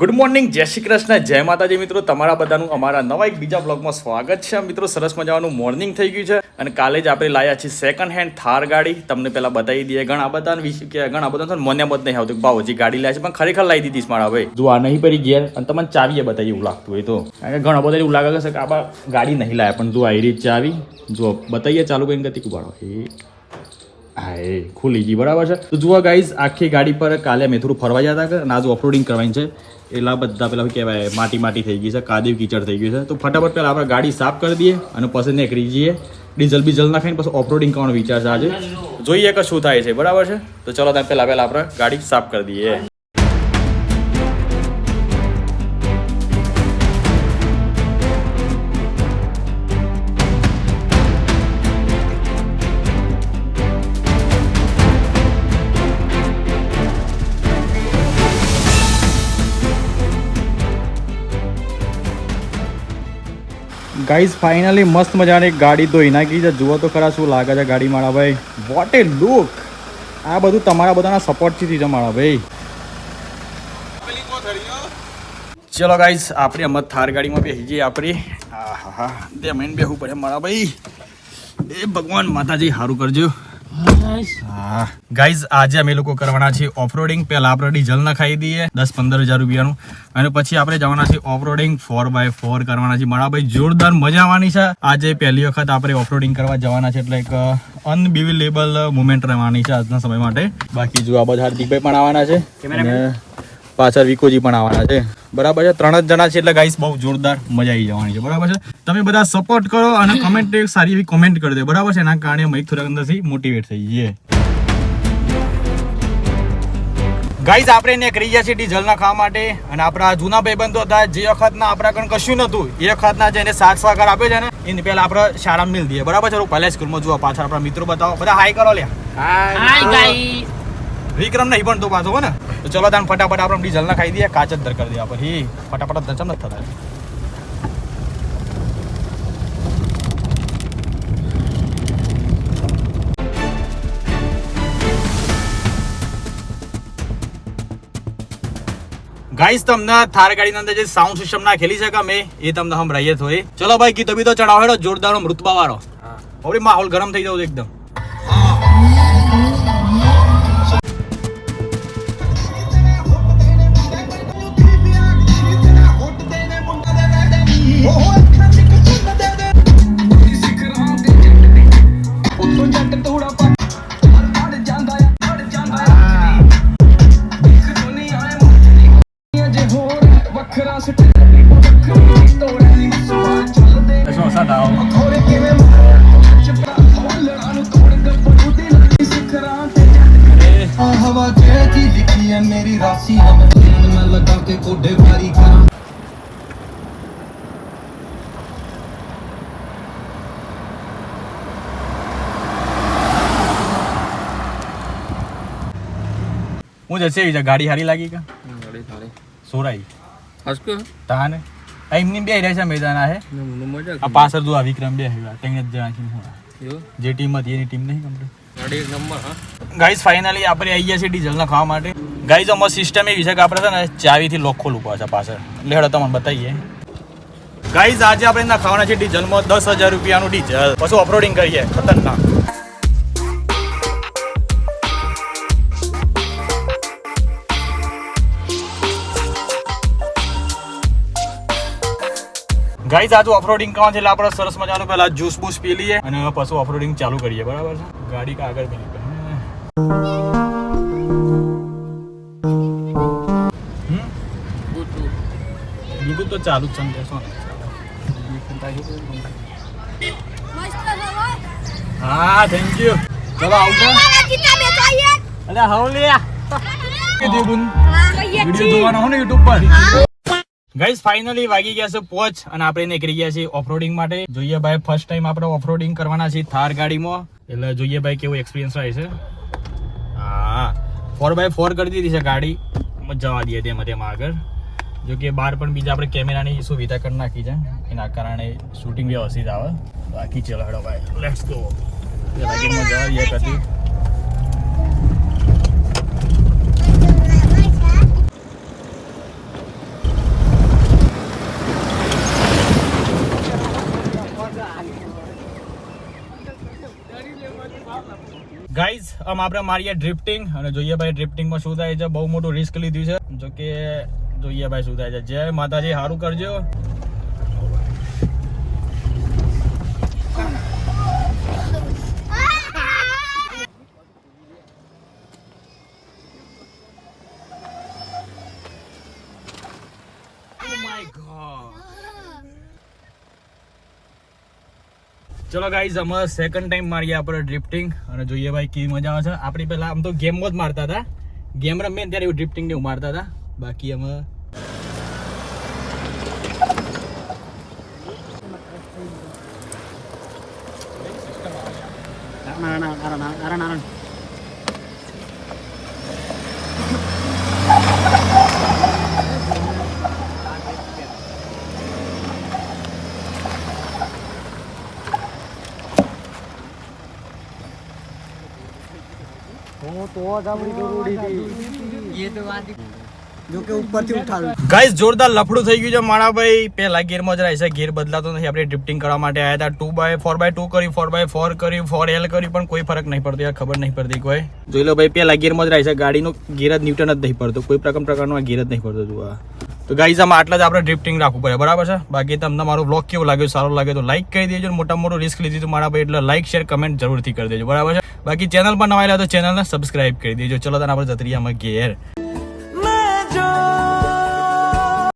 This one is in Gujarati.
ગુડ મોર્નિંગ જય શ્રી કૃષ્ણ, જય માતાજી મિત્રો, તમારા બધાનું અમારા નવા એક બીજા બ્લોગમાં સ્વાગત છે. મિત્રો, સરસ મજાનું મોર્નિંગ થઈ ગયું છે અને કાલે જ આપણે લાયા છીએ સેકન્ડ હેન્ડ થાર ગાડી. તમને પહેલા બતાવી દઈએ, ઘણા બધા વિશે કે ઘણા બધા મને મત નહીં આવતું કે ભાવ હજી ગાડી લાવી છે, પણ ખરેખર લાવી દીધી મારા ભાઈ. જો આ નહીં પડી ગયા અને તમને ચાવીએ બતાવી એવું લાગતું હોય તો. ઘણા બધા એવું લાગે છે કે આ ગાડી નહીં લાયા, પણ જો આ રીત ચાવી, જો બતાવીએ, ચાલુ કરીને ગતિ ઉભાડો એ હા એ ખુલી ગઈ, બરાબર છે? તો જુઓ ગાઈઝ આખી ગાડી પર કાલે મેં થોડું ફરવા જતા હતા અને આજ ઓફરોડિંગ કરવાની છે. એટલા બધા પેલા કહેવાય, માટી માટી થઈ ગઈ છે, કાદવ કીચડ થઈ ગયું છે. તો ફટાફટ પહેલાં આપણે ગાડી સાફ કરી દઈએ અને પછી નીકળી જઈએ. ડીઝલ બીઝલ નાખીને પછી ઓફરોડિંગ કરવાનો વિચાર છે આજે. જોઈએ કે શું થાય છે, બરાબર છે? તો ચલો ત્યાં પહેલાં પહેલાં આપણે ગાડી સાફ કરી દઈએ. ગાઈઝ ફાઇનલી મસ્ત મજાની ગાડી ધોઈ નાખી છે. જુઓ તો ખરા શું લાગે છે ગાડી મારા ભાઈ. વોટ એ લુક આ બધું તમારા બધાના સપોર્ટથી છે મારા ભાઈ. ચલો ગાઈઝ આપણી અમત થાર ગાડીમાં બેસી જઈએ આપણી. હા હા હા બે મહિને બેસવું પડે મારા ભાઈ. એ ભગવાન માતાજી, સારું કરજો. ગાઈઝ આજે અમે લોકો કરવાના છીએ ઓફરોડિંગ પેલા આપણે ડીઝલ નખાઈ દઈએ દસ પંદર હજાર રૂપિયાનું. અને પછી આપણે જવાના છીએ ઓફરોડિંગ ફોર બાય ફોર કરવાના છીએ. મારા ભાઈ જોરદાર મજા આવવાની છે. આજે પહેલી વખત આપણે ઓફરોડિંગ કરવા જવાના છે એટલે એક અનબિવિલેબલ મુમેન્ટ રહેવાની છે આજના સમય માટે. બાકી જો આ બધા હાર્દિકભાઈ પણ આવવાના છે. પાછળ વિકોજી પણ આવવાના છે. બરાબર છે? ત્રણ જ જણા છે એટલે ગાઈસ બહુ જોરદાર મજા આવી જવાની છે. બરાબર છે? તમે બધા સપોર્ટ કરો અને કમેન્ટ સારી એવી કોમેન્ટ કરી દે. બરાબર છે? એના કારણે અમે થોડાક અંદરથી મોટિવેટ થઈ જઈએ. ગાઈઝ આપણે એને ગયા સિટી જલના ખાવા માટે અને આપણા જૂના ભાઈબંધો હતા. જે વખતના આપણા કણ કશું નહોતું, એ વખતના જેને સાથ સહકાર આપ્યો છે ને, એની પહેલા આપણે શાળામાં મિલ દઈએ. બરાબર છે? પહેલા સ્કૂલમાં જુઓ, પાછળ આપણા મિત્રો બતાવો. બધા હાઈ કરો લ્યા. હાય ગાઈસ વિક્રમ નહીં પણ તો પાછો હો ને તો ચલો તાન ફટાફટ આપણે ડીઝલ ના ખાઈ દઈએ કાચ જ દર કરી દઈએ પછી ફટાફટ દચમ નથી થતા. ગાઈસ તમને થાર ગાડીની અંદર જે સાઉન્ડ સિસ્ટમ નાખેલી છે કે મેં એ તમને સંભળાઈએ તો એ ચલો ભાઈ ગીતો બીતો ચડાવો હેડો જોરદાર મૃતબા વાળો હવે માહોલ ગરમ થઈ જવું એકદમ. શું હું જશે એવી ગાડી સારી લાગી કા? ગાડી સારી સોરાઈ. હસકો તાને? આ એમની બે રહ્યા છે આ હે? મજા આ પાછળ જો આ વિક્રમ બે હેવા ત્રણ જ જણા છે જે ટીમ હતી એની ટીમ નહીં કમ્પ્લીટ ગાડી એક નંબર હા. ગાઈઝ ફાઇનલી આપણે આવી ગયા છે ડીઝલ ના ખાવા માટે. ગાઈસ અમારી સિસ્ટમ એવી છે કે આપણે છે ને ચાવીથી લોક ખોલવું પડે છે પાછળ. એટલે હેડો તમને બતાવીએ. ગાઈઝ આજે આપણે ના ખાવાના છે ડીઝલમાં દસ હજાર રૂપિયાનું ડીઝલ. પછી ઓફરોડિંગ કરીએ ખતરનાક. ગાઈઝ આજુ ઓફરોડિંગ કરવાનું છે એટલે આપણે સરસ મજાનું પહેલા જ્યુસ બૂસ પી લઈએ અને પછી ઓફરોડિંગ ચાલુ કરીએ. બરાબર છે? ગાડી કા આગળ પેલી બ્લુટૂથ તો ચાલુ જ છે. હા થેન્ક યુ ચલો આવજો અલ્યા હાવ લે કીધું બુન વિડિયો જોવાનો હો ને યુટ્યુબ પર. ગાઈસ ફાઇનલી વાગી ગયા છે પોચ અને આપણે નીકળી ગયા છીએ ઓફરોડિંગ માટે. જોઈએ ભાઈ ફર્સ્ટ ટાઈમ આપણે ઓફરોડિંગ કરવાના છીએ થાર ગાડીમાં. એટલે જોઈએ ભાઈ કેવો એક્સપિરિયન્સ રહે છે. હા ફોર બાય ફોર કરી દીધી છે ગાડી. જવા દઈએ તેમાં તેમાં આગળ. જો કે બહાર પણ બીજા આપણે કેમેરાની સુવિધા કરી નાખી છે. એના કારણે શૂટિંગ વ્યવસ્થિત આવે. બાકી ચલો હેડો ભાઈ લેટ્સ ગો જવા દઈએ કદી ગાઈઝ આમ આપણે મારીએ ડ્રિફ્ટિંગ અને જોઈએ ભાઈ ડ્રિફ્ટિંગમાં શું થાય છે, બહુ મોટું રિસ્ક લીધું છે. જો કે, જોઈએ ભાઈ શું થાય છે. જય માતાજી સારું કરજો. ચલો ગાઈઝ અમે સેકન્ડ ટાઈમ મારીએ આપણે ડ્રિફ્ટિંગ અને જોઈએ ભાઈ કેવી મજા આવે છે. આપણી પહેલા આમ તો ગેમ જ મારતા હતા. ગેમ રમીએ ત્યારે એવું ડ્રિફ્ટિંગ ને મારતા હતા. બાકી અમે ગાઈઝ જોરદાર લફડું થઈ ગયું છે મારા ભાઈ. પહેલા ગેરમાં જ રહેશે ગીર બદલાતો નથી. આપણે ડ્રિફ્ટિંગ કરવા માટે આવ્યા હતા. Two by four by two કરી ફોર બાય ફોર કરી ફોર એલ કરી પણ કોઈ ફરક નહીં પડતો યાર ખબર નહીં પડતી કોઈ. જોઈ લો ભાઈ પહેલા ગેરમાં જ રહેશે. ગાડીનો ગેર જ ન્યૂટન જ નહીં પડતો. કોઈ પ્રકાર પ્રકારનો ગીર ગેર જ નહીં પડતો તું આ. તો ગાઈઝ આમાં આટલા જ આપણે ડ્રિફ્ટિંગ રાખવું પડે. બરાબર છે? બાકી તમને મારો બ્લોગ કેવો લાગ્યો? સારો લાગે તો લાઈક કરી દેજો મોટા મોટો રિસ્ક લીધી તો મારા ભાઈ એટલે લાઈક શેર કમેન્ટ જરૂરથી કરી દેજો. બરાબર છે? બાકી ચેનલ પર નવા આવ્યા તો ચેનલને સબસ્ક્રાઇબ કરી દેજો. ચલો તને આપણે જતરીયામાં ઘેર.